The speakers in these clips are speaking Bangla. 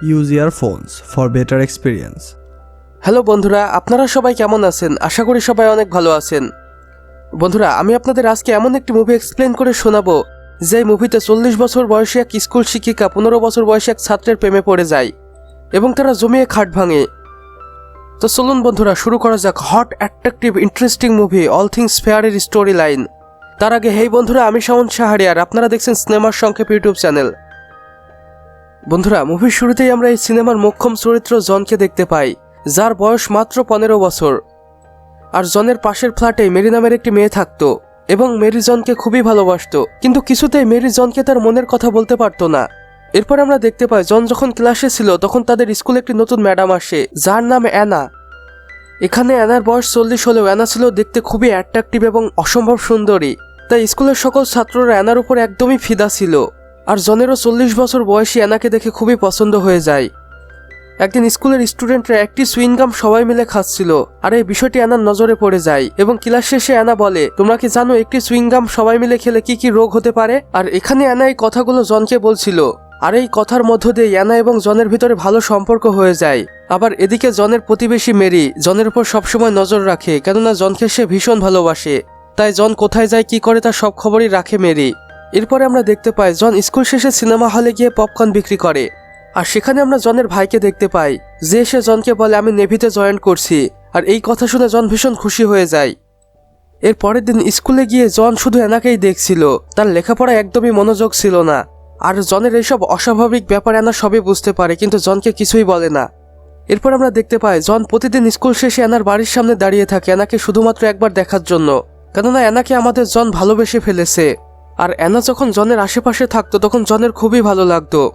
Your phones for better experience. Hello বন্ধুরা, আপনারা সবাই কেমন আছেন? আশা করি সবাই অনেক ভালো আছেন। বন্ধুরা, আমি আপনাদের আজকে এমন একটি মুভি এক্সপ্লেন করে শোনাবো যে মুভিতে চল্লিশ বছর বয়সী এক স্কুল শিক্ষিকা, পনেরো বছর বয়সী এক ছাত্রের প্রেমে পড়ে যায় এবং তারা জমিয়ে খাট ভাঙে। তো চলুন বন্ধুরা, শুরু করা যাক। Hot attractive interesting movie all things ফেয়ারের story line তার আগে হেই বন্ধুরা, আমি শাওন সাহারিয়ার আপনারা দেখছেন সিনেমার সংক্ষেপ ইউটিউব চ্যানেল। বন্ধুরা মুভির শুরুতেই আমরা এই সিনেমার মোক্ষম চরিত্র জনকে দেখতে পাই, যার বয়স মাত্র পনেরো বছর। আর জনের পাশের ফ্ল্যাটে মেরি নামের একটি মেয়ে থাকতো, এবং মেরি জনকে খুবই ভালোবাসত, কিন্তু কিছুতেই মেরি জনকে তার মনের কথা বলতে পারতো না। এরপর আমরা দেখতে পাই, জন যখন ক্লাসে ছিল, তখন তাদের স্কুলে একটি নতুন ম্যাডাম আসে, যার নাম অ্যানা। এখানে অ্যানার বয়স চল্লিশ হলেও অ্যানা ছিল দেখতে খুবই অ্যাট্রাকটিভ এবং অসম্ভব সুন্দরী। তাই স্কুলের সকল ছাত্ররা অ্যানার উপর একদমই ফিদা ছিল। আর জনেরও চল্লিশ বছর বয়সী অ্যানাকে দেখে খুবই পছন্দ হয়ে যায়। একদিন স্কুলের স্টুডেন্টরা একটি সুইনগাম সবাই মিলে খাচ্ছিল, আর এই বিষয়টি অ্যানার নজরে পড়ে যায় এবং ক্লাস শেষে অ্যানা বলে, তোমরা কি জানো একটি সুইনগাম সবাই মিলে খেলে কি কি রোগ হতে পারে? আর এখানে অ্যানা এই কথাগুলো জনকে বলছিল। আর এই কথার মধ্য দিয়ে অ্যানা এবং জনের ভিতরে ভালো সম্পর্ক হয়ে যায়। আবার এদিকে জনের প্রতিবেশী মেরি জনের উপর সবসময় নজর রাখে, কেননা জনকে সে ভীষণ ভালোবাসে। তাই জন কোথায় যায়, কি করে তার সব খবরই রাখে মেরি। এরপরে আমরা দেখতে পাই, জন স্কুল শেষে সিনেমা হলে গিয়ে পপকর্ন বিক্রি করে। আর সেখানে আমরা জনের ভাইকে দেখতে পাই, যে সে জনকে বলে, আমি নেভিতে জয়েন করছি। আর এই কথা শুনে জন ভীষণ খুশি হয়ে যায়। এর পরের দিন স্কুলে গিয়ে জন শুধু এনাকেই দেখছিল, তার লেখাপড়া একদমই মনোযোগ ছিল না। আর জনের এইসব অস্বাভাবিক ব্যাপার এনা সবই বুঝতে পারে, কিন্তু জনকে কিছুই বলে না। এরপর আমরা দেখতে পাই, জন প্রতিদিন স্কুল শেষে এনার বাড়ির সামনে দাঁড়িয়ে থাকে, এনাকে শুধুমাত্র একবার দেখার জন্য। কেননা এনাকে আমাদের জন ভালোবেসে ফেলেছে। আর এনা যখন জনের আশেপাশে থাকতো, তখন জনের খুবই ভালো লাগতো।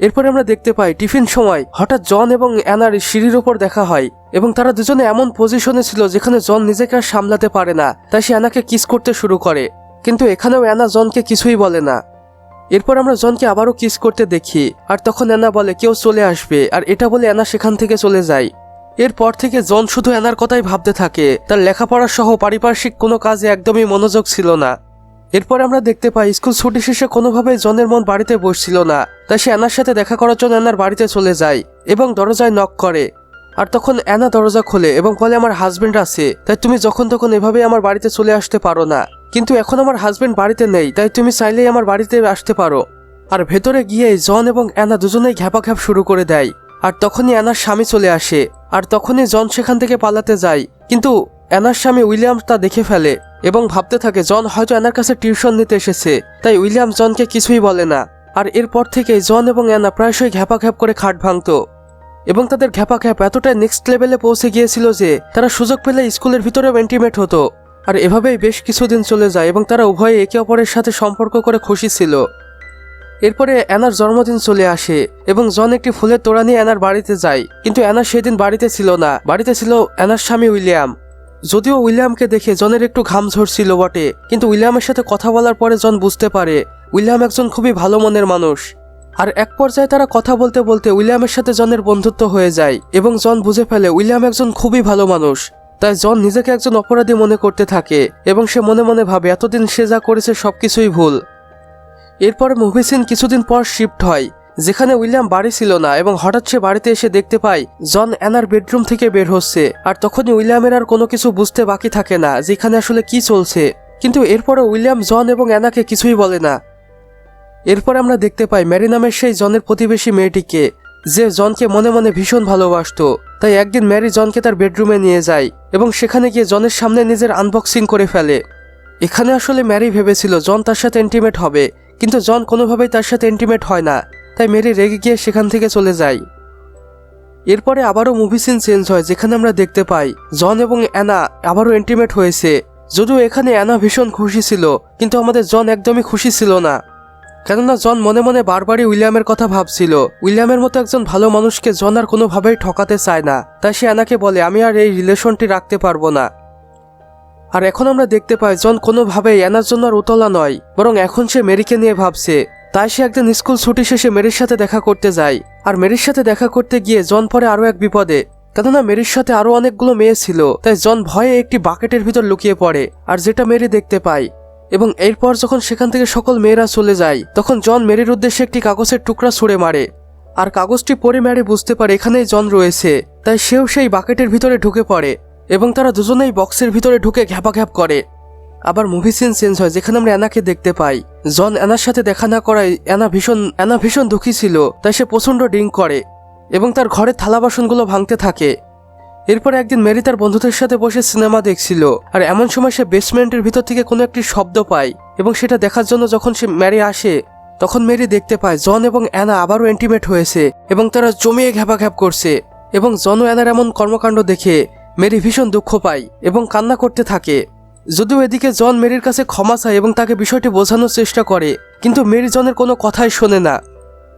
এরপরে আমরা দেখতে পাই, টিফিন সময় হঠাৎ জন এবং অ্যানার সিঁড়ির ওপর দেখা হয় এবং তারা দুজনে এমন পজিশনে ছিল যেখানে জন নিজেকে আর সামলাতে পারে না, তাই সে অ্যানাকে কিস করতে শুরু করে। কিন্তু এখানেও অ্যানা জনকে কিছুই বলে না। এরপর আমরা জনকে আবারও কিস করতে দেখি, আর তখন অ্যানা বলে, কেউ চলে আসবে। আর এটা বলে অ্যানা সেখান থেকে চলে যায়। এরপর থেকে জন শুধু অ্যানার কথাই ভাবতে থাকে। তার লেখাপড়া সহ পারিপার্শ্বিক কোনো কাজে একদমই মনোযোগ ছিল না। এরপর আমরা দেখতে পাই, স্কুল ছুটি শেষে কোনোভাবে জনের মন বাড়িতে বসছিল না। তাই সে অ্যানার সাথে দেখা করার জন্য অ্যানার বাড়িতে চলে যায় এবং দরজায় নক করে। আর তখন অ্যানা দরজা খোলে এবং বলে, আমার হাজবেন্ড আছে, তাই তুমি যখন তখন এভাবে আমার বাড়িতে চলে আসতে পারো না। কিন্তু এখন আমার হাজবেন্ড বাড়িতে নেই, তাই তুমি চাইলেই আমার বাড়িতে আসতে পারো। আর ভেতরে গিয়ে জন এবং অ্যানা দুজনেই ঘ্যাপাঘ্যাপ শুরু করে দেয়। আর তখনই অ্যানার স্বামী চলে আসে। আর তখনই জন সেখান থেকে পালাতে যায়। কিন্তু অ্যানার স্বামী উইলিয়াম তা দেখে ফেলে এবং ভাবতে থাকে, জন হয়তো অ্যানার কাছে টিউশন নিতে এসেছে। তাই উইলিয়াম জনকে কিছুই বলে না। আর এরপর থেকে জন এবং অ্যানা প্রায়শই ঘ্যাপাঘ্যাপ করে খাট ভাঙতো। এবং তাদের ঘ্যাপাঘ্যাপ এতটাই নেক্সট লেভেলে পৌঁছে গিয়েছিল যে, তারা সুযোগ পেলে স্কুলের ভিতরেও এন্টিমেট হতো। আর এভাবেই বেশ কিছুদিন চলে যায় এবং তারা উভয়ে একে অপরের সাথে সম্পর্ক করে খুশি ছিল। এরপরে অ্যানার জন্মদিন চলে আসে এবং জন একটি ফুলের তোড়া নিয়ে অ্যানার বাড়িতে যায়। কিন্তু অ্যানা সেদিন বাড়িতে ছিল না। বাড়িতে ছিল অ্যানার স্বামী উইলিয়াম। যদিও উইলিয়ামকে দেখে জনের একটু ঘাম ঝরছিল বটে, কিন্তু উইলিয়ামের সাথে কথা বলার পরে জন বুঝতে পারে, উইলিয়াম একজন খুবই ভালো মনের মানুষ। আর এক পর্যায়ে তারা কথা বলতে বলতে উইলিয়ামের সাথে জনের বন্ধুত্ব হয়ে যায়, এবং জন বুঝে ফেলে উইলিয়াম একজন খুবই ভালো মানুষ। তাই জন নিজেকে একজন অপরাধী মনে করতে থাকে, এবং সে মনে মনে ভাবে, এতদিন সে যা করেছে সবকিছুই ভুল। এরপর মুভি সিন কিছুদিন পর শিফট হয় যেখানে উইলিয়াম বাড়ি ছিল না এবং হঠাৎ সে বাড়িতে এসে দেখতে পায়, জন অ্যানার বেডরুম থেকে বের হচ্ছে। আর তখনই উইলিয়ামের আর কোনো কিছু বুঝতে বাকি থাকে না, যেখানে আসলে কি চলছে। কিন্তু এরপরে উইলিয়াম, জন এবং অ্যানাকে কিছুই বলে না। এরপর আমরা দেখতে পাই, ম্যারি নামের সেই জনের প্রতিবেশী মেয়েটিকে, যে জনকে মনে মনে ভীষণ ভালোবাসতো। তাই একদিন ম্যারি জনকে তার বেডরুমে নিয়ে যায় এবং সেখানে গিয়ে জনের সামনে নিজের আনবক্সিং করে ফেলে। এখানে আসলে ম্যারি ভেবেছিল, জন তার সাথে ইন্টিমেট হবে, কিন্তু জন কোনোভাবেই তার সাথে ইন্টিমেট হয় না। তাই মেরি রেগে গিয়ে সেখান থেকে চলে যায় এরপরে আবারও মুভি সিন চেঞ্জ হয়, যেখানে আমরা দেখতে পাই, জন এবং অ্যানা আবারও এন্টিমেট হয়েছে। যদিও এখানে অ্যানা ভীষণ খুশি ছিল, কিন্তু আমাদের জন একদমই খুশি ছিল না। কেননা জন মনে মনে বারবারই উইলিয়ামের কথা ভাবছিল। উইলিয়ামের মতো একজন ভালো মানুষকে জন আর কোনোভাবেই ঠকাতে চায় না। তাই সে অ্যানাকে বলে, আমি আর এই রিলেশনটি রাখতে পারব না। আর এখন আমরা দেখতে পাই, জন কোনোভাবেই অ্যানার জন্য আর উতলা নয়, বরং এখন সে মেরিকে নিয়ে ভাবছে। তাই সে একদিন স্কুল ছুটি শেষে মেরির সাথে দেখা করতে যায়। আর মেরির সাথে দেখা করতে গিয়ে জন পরে আরও এক বিপদে। কেননা মেরির সাথে আরও অনেকগুলো মেয়ে ছিল, তাই জন ভয়ে একটি বাকেটের ভিতর লুকিয়ে পড়ে, আর যেটা মেরি দেখতে পায়। এবং এরপর যখন সেখান থেকে সকল মেয়েরা চলে যায়, তখন জন মেরির উদ্দেশ্যে একটি কাগজের টুকরা ছুঁড়ে মারে। আর কাগজটি পড়ে ম্যারি বুঝতে পারে এখানেই জন রয়েছে, তাই সেও সেই বাকেটের ভিতরে ঢুকে পড়ে। এবং তারা দুজনেই বক্সের ভিতরে ঢুকে ঘ্যাপাঘ্যাপ করে। আবার মুভি সিন চেঞ্জ হয়, যেখানে আমরা অ্যানাকে দেখতে পাই। জন অ্যানার সাথে দেখা না করায় অ্যানা ভীষণ অ্যানা ভীষণ দুঃখী ছিল, তাই সে প্রচণ্ড ড্রিঙ্ক করে এবং তার ঘরের থালা বাসনগুলো ভাঙতে থাকে। এরপর একদিন মেরি তার বন্ধুদের সাথে বসে সিনেমা দেখছিল, আর এমন সময় সে বেসমেন্টের ভিতর থেকে কোনো একটি শব্দ পায় এবং সেটা দেখার জন্য যখন সে ম্যারি আসে, তখন মেরি দেখতে পায় জন এবং অ্যানা আবারও এন্টিমেট হয়েছে এবং তারা জমিয়ে ঘ্যাপাঘ্যাপ করছে এবং জন ও অ্যানার এমন কর্মকাণ্ড দেখে মেরি ভীষণ দুঃখ পায় এবং কান্না করতে থাকে। যদিও এদিকে জন মেরির কাছে ক্ষমা চায় এবং তাকে বিষয়টি বোঝানোর চেষ্টা করে, কিন্তু মেরি জনের কোনো কথাই শোনে না।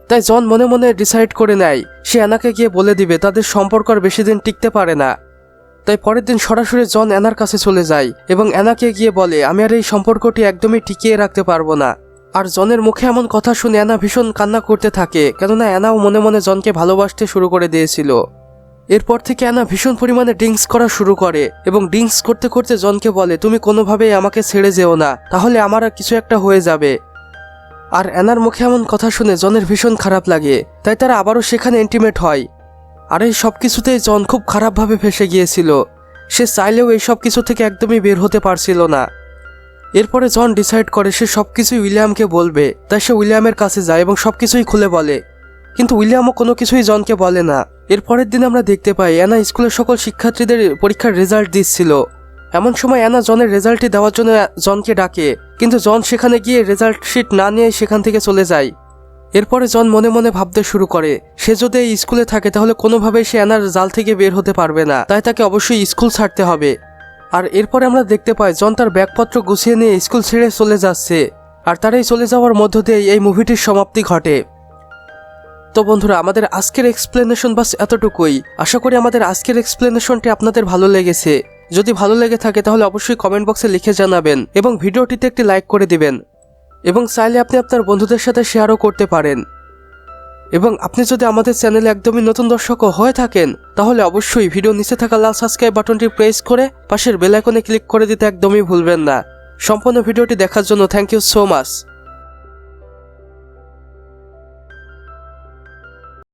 তাই জন মনে মনে ডিসাইড করে নেয়, সে অ্যানাকে গিয়ে বলে দিবে, তাদের সম্পর্ক আর বেশি দিন টিকতে পারে না। তাই পরের দিন সরাসরি জন অ্যানার কাছে চলে যায় এবং অ্যানাকে গিয়ে বলে, আমি আর এই সম্পর্কটি একদমই টিকিয়ে রাখতে পারব না। আর জনের মুখে এমন কথা শুনে অ্যানা ভীষণ কান্না করতে থাকে, কেননা অ্যানাও মনে মনে জনকে ভালোবাসতে শুরু করে দিয়েছিল। এরপর থেকে অ্যানা ভীষণ পরিমাণে ড্রিঙ্কস করা শুরু করে এবং ড্রিঙ্কস করতে করতে জনকে বলে, তুমি কোনোভাবেই আমাকে ছেড়ে যেও না, তাহলে আমার কিছু একটা হয়ে যাবে। আর অ্যানার মুখে এমন কথা শুনে জনের ভীষণ খারাপ লাগে, তাই তারা আবারও সেখানে ইন্টিমেট হয়। আর এই সব কিছুতেই জন খুব খারাপভাবে ফেসে গিয়েছিল। সে চাইলেও এই সব কিছু থেকে একদমই বের হতে পারছিল না। এরপরে জন ডিসাইড করে, সে সব কিছুই উইলিয়ামকে বলবে, তাই সে উইলিয়ামের কাছে যায় এবং সব কিছুই খুলে বলে। কিন্তু উইলিয়ামও কোনো কিছুই জনকে বলে না। এর পরের দিন আমরা দেখতে পাই, অ্যানা স্কুলের সকল শিক্ষার্থীদের পরীক্ষার রেজাল্ট দিচ্ছিল। এমন সময় অ্যানা জনের রেজাল্টটি দেওয়ার জন্য জনকে ডাকে, কিন্তু জন সেখানে গিয়ে রেজাল্ট শিট না নিয়ে সেখান থেকে চলে যায়। এরপরে জন মনে মনে ভাবতে শুরু করে, সে যদি এই স্কুলে থাকে তাহলে কোনোভাবেই সে অ্যানার জাল থেকে বের হতে পারবে না, তাই তাকে অবশ্যই স্কুল ছাড়তে হবে। আর এরপরে আমরা দেখতে পাই, জন তার ব্যাগপত্র গুছিয়ে নিয়ে স্কুল ছেড়ে চলে যাচ্ছে। আর তার এই চলে যাওয়ার মধ্য দিয়ে এই মুভিটির সমাপ্তি ঘটে। তো বন্ধুরা, আমাদের আজকের এক্সপ্লেনেশন বাস এতটুকুই। আশা করি আমাদের আজকের এক্সপ্লেনেশনটি আপনাদের ভালো লেগেছে। যদি ভালো লেগে থাকে, তাহলে অবশ্যই কমেন্ট বক্সে লিখে জানাবেন এবং ভিডিওটিতে একটি লাইক করে দিবেন। এবং চাইলে আপনি আপনার বন্ধুদের সাথে শেয়ারও করতে পারেন। এবং আপনি যদি আমাদের চ্যানেলে একদমই নতুন দর্শকও হয়ে থাকেন, তাহলে অবশ্যই ভিডিও নিচে থাকা লাল সাবস্ক্রাইব বাটনটি প্রেস করে পাশের বেল আইকনে ক্লিক করে দিতে একদমই ভুলবেন না। সম্পূর্ণ ভিডিওটি দেখার জন্য থ্যাংক ইউ সো মাচ